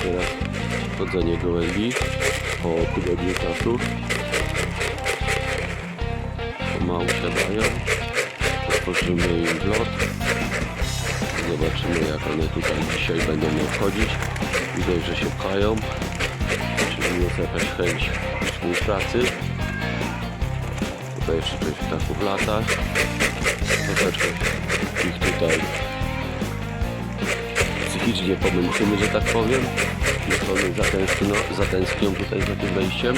teraz chodzenie gołębi po tygodniu czasu. Pomału siadają. Otworzymy im wlot. Zobaczymy jak one tutaj dzisiaj będą obchodzić. Widać, że się pchają. Czyli jest jakaś chęć współpracy. Tutaj jeszcze część ptaków lata. Troszeczkę ich tutaj psychicznie pomęczymy, że tak powiem. One zatęsknią, zatęsknią tutaj za tym wejściem.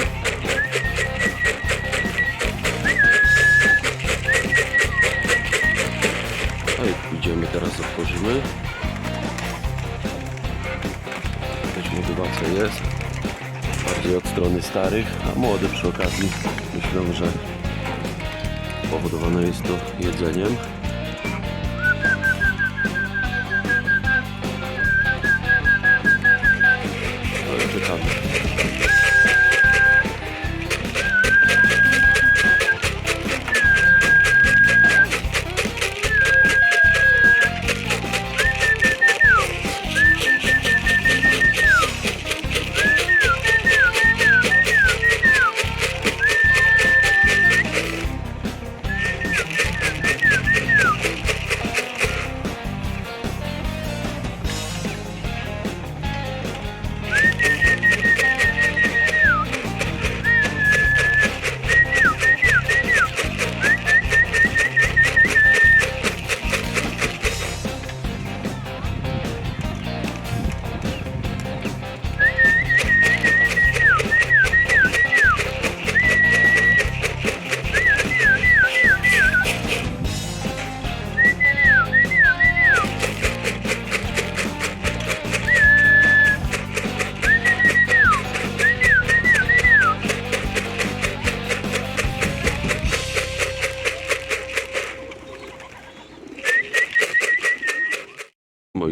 No i idziemy teraz, otworzymy. Jakaś motywacja jest. Bardziej od strony starych, a młode przy okazji myślą, że powodowane jest to jedzeniem.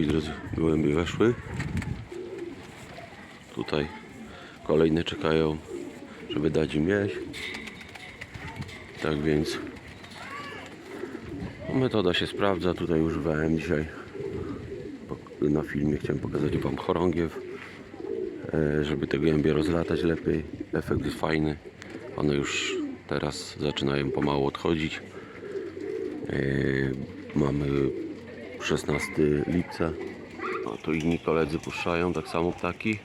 Drodzy, gołębie weszły. Tutaj kolejne czekają, żeby dać im jeść. Tak więc metoda się sprawdza. Tutaj używałem dzisiaj na filmie chciałem pokazać Wam chorągiew, e, żeby te gołębie rozlatać lepiej. Efekt jest fajny. One już teraz zaczynają pomału odchodzić. E, Mamy 16 lipca. No tu inni koledzy puszczają tak samo ptaki.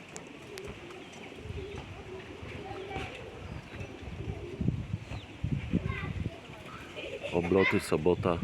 Obloty, sobota.